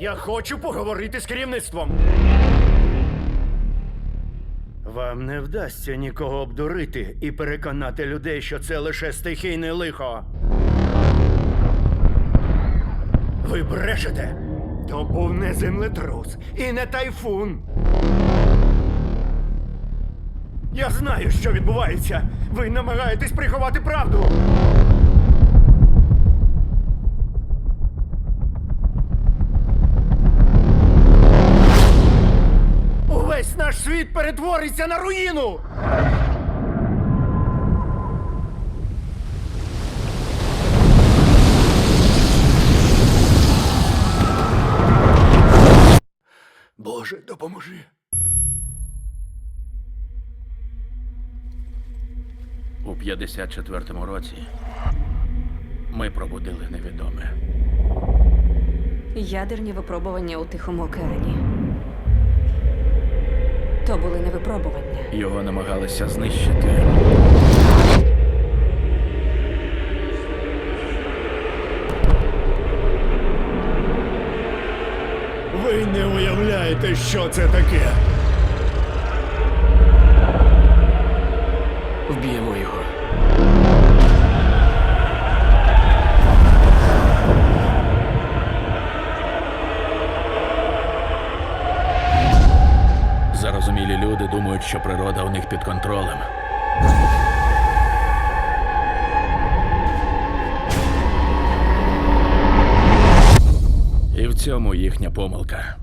Я хочу поговорити з керівництвом. Вам не вдасться нікого обдурити і переконати людей, що це лише стихійне лихо. Ви брешете? То був не землетрус і не тайфун. Я знаю, що відбувається. Ви намагаєтесь приховати правду. Світ перетвориться на руїну. Боже, допоможи. У 54-му році ми пробудили невідоме. Ядерні випробування у Тихому океані. То були не випробування. Його намагалися знищити. Ви не уявляєте, що це таке. Вб'ємо його. Зарозумілі люди думають, що природа у них під контролем. І в цьому їхня помилка.